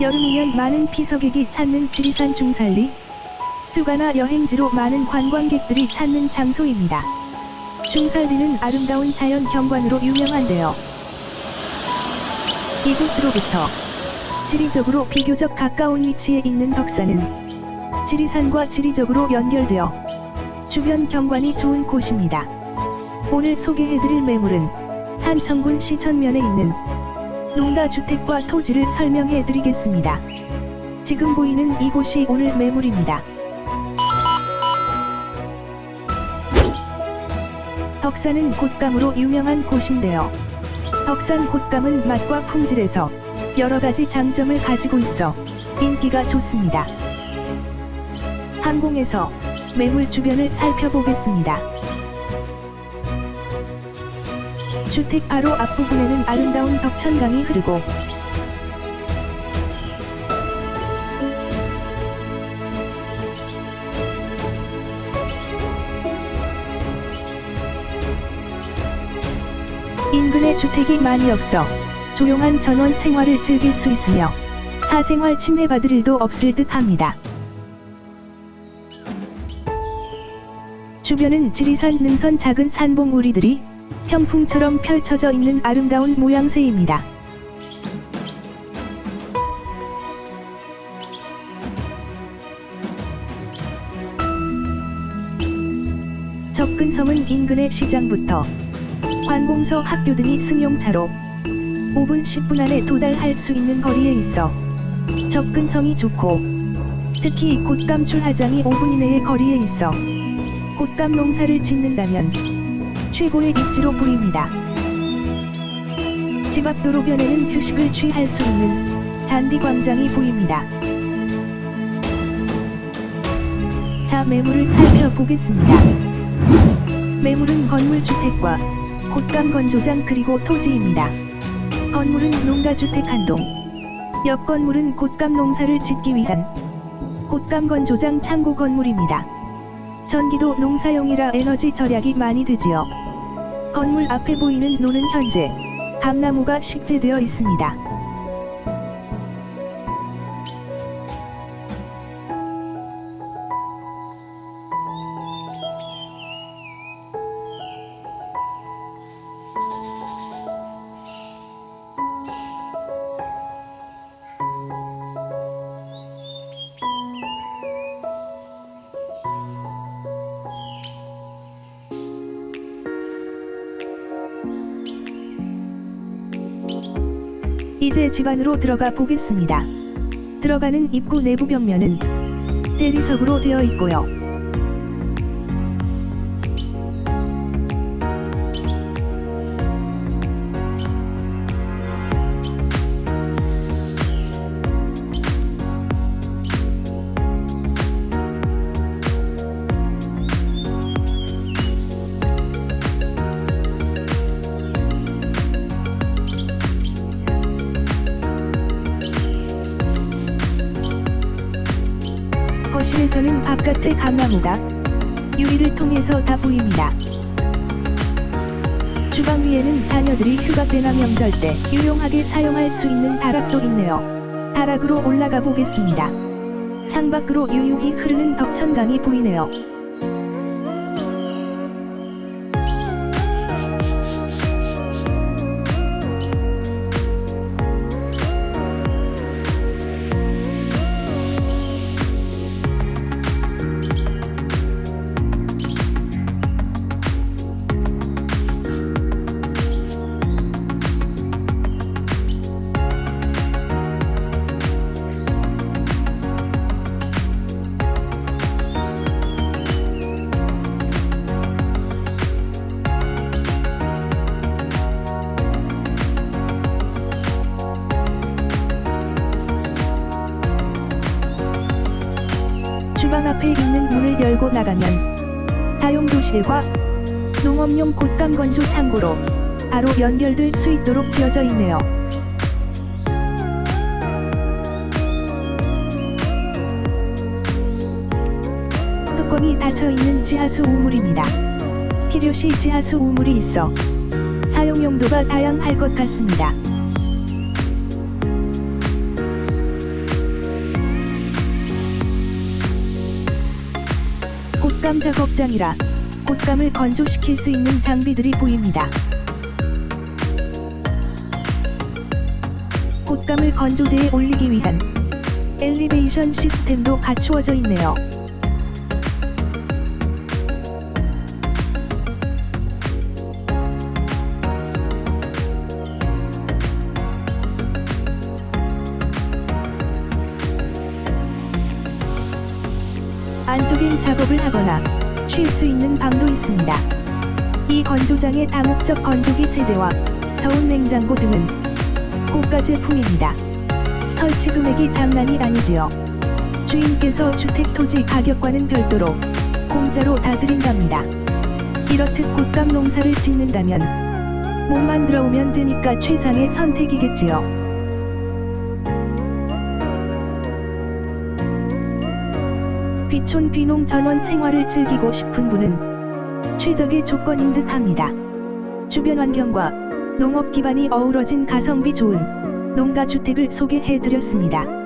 여름이면 많은 피서객이 찾는 지리산 중산리. 휴가나 여행지로 많은 관광객들이 찾는 장소입니다. 중산리는 아름다운 자연 경관으로 유명한데요. 이곳으로부터 지리적으로 비교적 가까운 위치에 있는 덕산은 지리산과 지리적으로 연결되어 주변 경관이 좋은 곳입니다. 오늘 소개해드릴 매물은 산청군 시천면에 있는 농가 주택과 토지를 설명해 드리겠습니다. 지금 보이는 이곳이 오늘 매물입니다. 덕산은 곶감으로 유명한 곳인데요. 덕산 곶감은 맛과 품질에서 여러 가지 장점을 가지고 있어 인기가 좋습니다. 항공에서 매물 주변을 살펴보겠습니다. 주택 바로 앞부분에는 아름다운 덕천강이 흐르고 인근에 주택이 많이 없어 조용한 전원 생활을 즐길 수 있으며 사생활 침해받을 일도 없을 듯 합니다. 주변은 지리산 능선 작은 산봉 우리들이 평풍처럼 펼쳐져 있는 아름다운 모양새입니다. 접근성은 인근의 시장부터 관공서 학교 등이 승용차로 5분 10분 안에 도달할 수 있는 거리에 있어 접근성이 좋고 특히 곶감 출하장이 5분 이내의 거리에 있어 곶감 농사를 짓는다면 최고의 입지로 보입니다. 집 앞 도로변에는 휴식을 취할 수 있는 잔디 광장이 보입니다. 자 매물을 살펴보겠습니다. 매물은 건물주택과 곶감 건조장 그리고 토지입니다. 건물은 농가주택 한 동. 옆 건물은 곶감 농사를 짓기 위한 곶감 건조장 창고 건물입니다. 전기도 농사용이라 에너지 절약이 많이 되지요. 건물 앞에 보이는 노는 현재 감나무가 식재되어 있습니다. 이제 집 안으로 들어가 보겠습니다. 들어가는 입구 내부 벽면은 대리석으로 되어 있고요. 실에서는 바깥의 감나무가 유리를 통해서 다 보입니다. 주방 위에는 자녀들이 휴가 때나 명절 때 유용하게 사용할 수 있는 다락도 있네요. 다락으로 올라가 보겠습니다. 창밖으로 유유히 흐르는 덕천강이 보이네요. 주방 앞에 있는 문을 열고 나가면 다용도실과 농업용 곶감 건조 창고로 바로 연결될 수 있도록 지어져 있네요. 뚜껑이 닫혀 있는 지하수 우물입니다. 필요시 지하수 우물이 있어 사용 용도가 다양할 것 같습니다. 꽃감 작업장이라 꽃감을 건조시킬 수 있는 장비들이 보입니다. 꽃감을 건조대에 올리기 위한 엘리베이션 시스템도 갖추어져 있네요. 안쪽엔 작업을 하거나 쉴 수 있는 방도 있습니다. 이 건조장의 다목적 건조기 세대와 저온 냉장고 등은 고가 제품입니다. 설치 금액이 장난이 아니지요. 주인께서 주택 토지 가격과는 별도로 공짜로 다 드린답니다. 이렇듯 꽃감 농사를 짓는다면 몸만 들어오면 되니까 최상의 선택이겠지요. 귀촌 귀농 전원 생활을 즐기고 싶은 분은 최적의 조건인 듯 합니다. 주변 환경과 농업 기반이 어우러진 가성비 좋은 농가 주택을 소개해 드렸습니다.